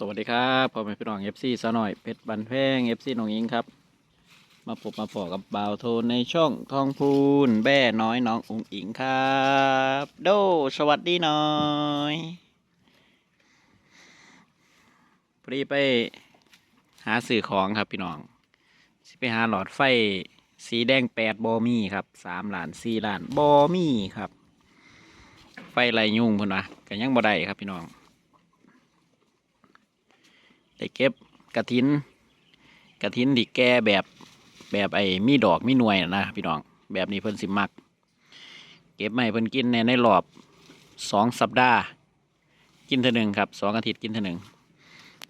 สวัสดีครับพ่อแม่พี่น้องเอฟซีสาวหน่อยเพชรบันแพงเอฟซีน้องอิงครับ มาพบมาพอกับบ่าวโทนในช่องทองพูนแบ่น้อยน้ององอิงครับ โดสวัสดีหน้อยพอดีไปหาสื่อของครับพี่น้องสิไปหาหลอดไฟสีแดงแปดบอมี่ครับสามล้านสี่ล้านบอมี่ครับ ไฟไรยุ่งพุ่นวะกันยังบ่ได้ครับพี่น้อง ได้เก็บกระถิน กระถินที่แก่แบบแบบไอ้มีดอกมีหน่วยนะพี่น้องแบบนี้เพิ่นสิมัก เก็บมาให้เพิ่นกินในในรอบสองสัปดาห์ กินเท่าหนึ่งครับสองอาทิตย์กินเท่าหนึ่ง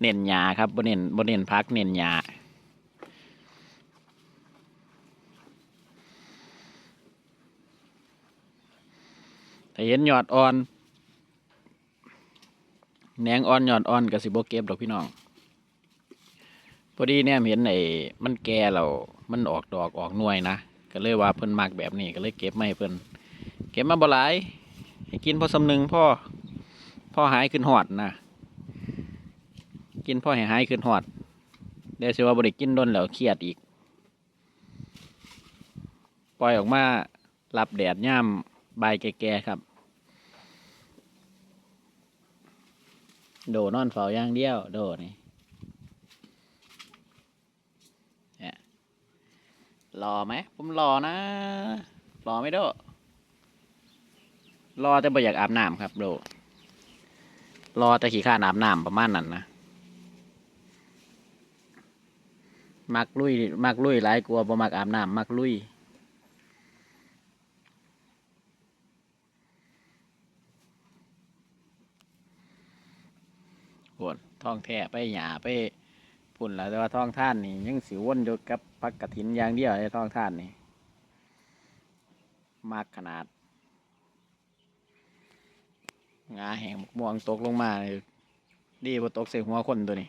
เน้นหยาครับบ่เน้นบ่เน้นพักเน้นหยาถ้าเห็นหยอดอ่อนแหนงอ่อนหยอดอ่อนก็สิบ่เก็บดอกพี่น้อง พอดีเนี่ยเห็นไอ้มันแก่แล้วมันออกดอกออกหน่วยนะ ก็เลยว่าเพิ่นมักแบบนี้ก็เลยเก็บมาให้เพิ่นเก็บมาบ่หลายให้กินพอสำนึงพ่อพ่อหายขึ้นหอดนะกินพ่อให้หายขึ้นหอดเดี๋ยวสิว่าบ่ได้กินโดนแล้วเครียดอีก ปล่อยออกมารับแดดย่ำใบแก่ๆครับ โดนอนเฝ้าอย่างเดียว โดนี่ รอไหมผมรอนะรอไม่โดรอแต่บ่อยากอาบน้ำครับโดรอแต่ขี้ข้าอาบน้ำประมาณนั้นนะมักลุยมักลุยหลายกลัวบ่มักอาบน้ำมักลุยโหดท้องแท้ไปหยาไป พุ่นแล้วแต่ว่าท้องท่านนี่ยังสิวนอยู่กับพักกระถินอย่างเดียวในท้องท่านนี่มากขนาดงาแหงม่วงตกลงมาเลยดีพอตกใส่หัวคนตัวนี้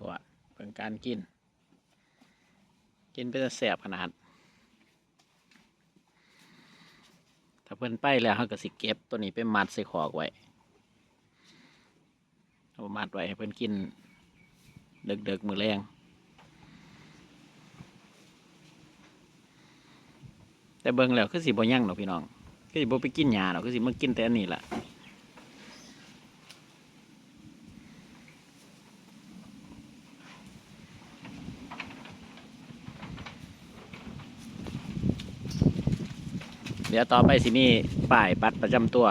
ปวด เป็นการกิน กินเป็นแสบขนาด ถ้าเพิ่นไปแล้วเขาก็สิเก็บตัวนี้ไปมัดใส่ขอกไว้เอามัดไว้ให้เพิ่นกินเดึกๆมือแรงแต่เบิ่งแล้วคือสิบ่ยั่งหรอกพี่น้องคือสิบ่ไปกินหญ้าหรอกคือสิมากินแต่อันนี้ล่ะ ดี๋ยวต่อไปสิมีป้ายบัตรประจำตัว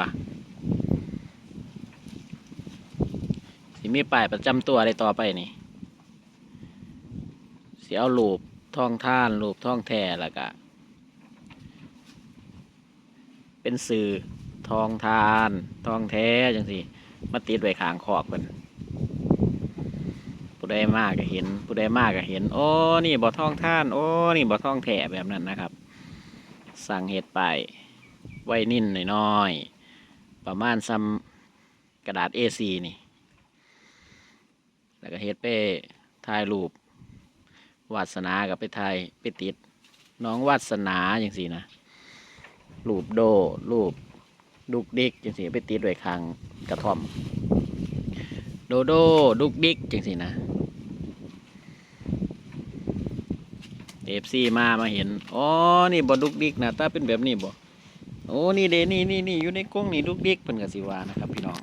สิมีป้ายประจำตัวอะไรต่อไปนี่สิเอารูปท่องท่านรูปท่องแท้แล้วก็เป็นสื่อทองทานทองแท้จังสิมาติดไว้ขางขอกเพิ่นผู้ใดมากก็เห็น ผู้ใดมากก็เห็น โอ้นี่บ่ท่องท่าน โอ้นี่บ่ท่องแท้แบบนั้นนะครับ สั่งเห็ดไป ไว้นิ่นหน่อยๆประมาณซ้ำกระดาษ A4 นี่ แล้วก็เห็ดไปถ่ายรูปวาสนากับไปถ่ายไปติด น้องวาสนาอย่างสี่นะรูปโดรูปดุกดิกจังสีไปติดไว้ข้างกระท่อม โดโดดุกดิกจังสีนะ เอฟซีมามาเห็น อ๋อ นี่บอดุกดิกนะถ้าเป็นแบบนี้บ่ โอ้ นี่เดนี่นี่นี่อยู่ในกรงนี่ดุกดิกเป็นกสิวานะครับพี่น้อง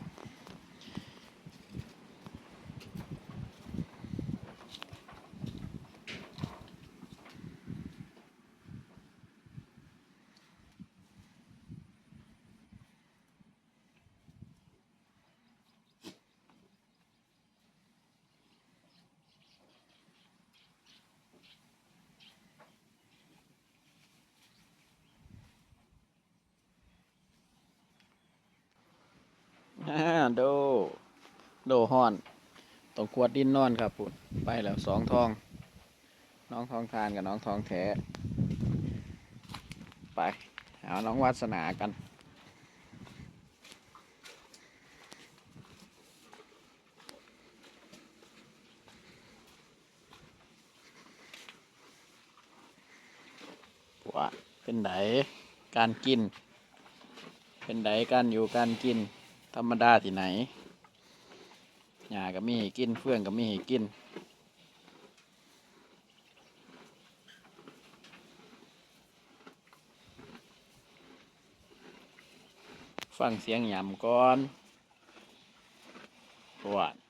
อ่าโด โดฮอนต้องขวดดินนอนครับปุ่นไปแล้วสองทอง น้องทองทานกับน้องทองแท้ไปเอาน้องวาสนากันว่าเป็นไดการกิน เป็นไดการอยู่การกิน ธรรมดาที่ไหน หญ้าก็มีให้กินเฟื่องก็มีให้กินฟังเสียงหยำก่อนปวดเ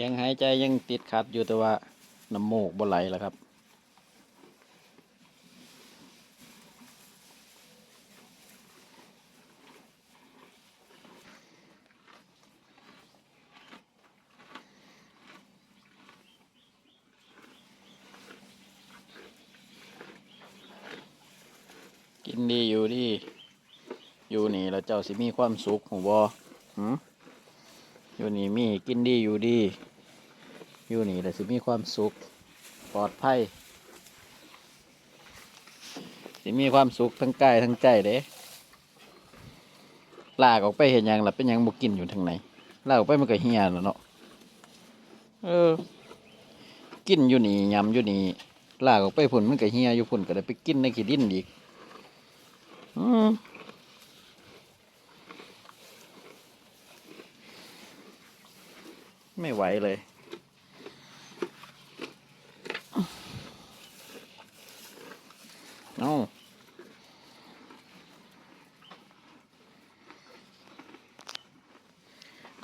สียงหายใจยังติดขัดอยู่แต่ว่าน้ำมูกบ่ไหลแล้วครับ กินดีอยู่ดีอยู่นี่แล้วเจ้าสิมีความสุขหูบอหืมอยู่นี่มีกินดีอยู่ดี อยู่นี่แล้วสิมีความสุขปลอดภัยสิมีความสุขทั้งกายทั้งใจเด้ลากออกไปเห็นยังหล่ะเป็นยังบ่กินอยู่ทางไหนลากออกไปมันก็เหียแล้วเนาะเออ กินอยู่นี่ยำอยู่นี่ลากออกไปพุ่นมันก็เหียอยู่พุ่นก็ได้ไปกินในขี้ดินอีกอืมไม่ไหวเลย เอา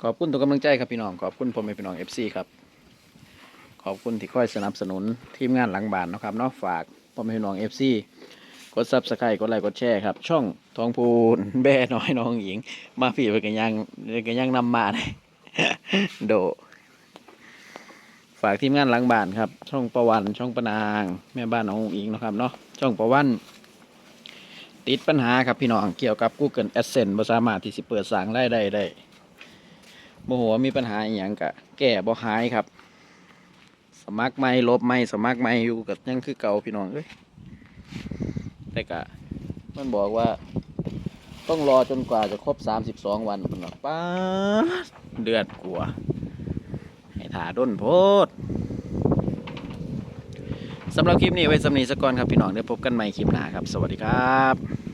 ขอบคุณทุกกำลังใจครับพี่น้อง ขอบคุณผมเป็นพี่น้อง FC ครับขอบคุณที่คอยสนับสนุนทีมงานหลังบ้านนะครับนาะฝากผมเป็นพี่น้อง FC กดซับสไครต์กดไลค์กดแชร์ครับ ช่องทองพูนแบ่น้อยน้องหญิง มาผีไปกันยังกันยังนำมาเลยโดากทีมงานหลังบ้านครับ ช่องประวันช่องปนาง แม่บ้านน้องอิงนะครับเนาะช่องประวันติดปัญหาครับพี่น้องเกี่ยวกับ Google Adsense บ่สามารถที่สิเปิดสร้างรายได้ได้บ่ฮู้ว่ามีปัญหาอย่างกะแก้บ่หายครับ สมัครใหม่ลบใหม่สมัครใหม่อยู่กับยังคือเก่าพี่น้องเอ้ยแต่กะมันบอกว่า ต้องรอจนกว่าจะครบ 32 วันพุ่นเนาะป้าดเดือดกลัว ถาด้นโพดสำหรับคลิปนี้ไว้สำนีสกก่อนครับพี่น้องเดี๋ยวพบกันใหม่คลิปหน้าครับ สวัสดีครับ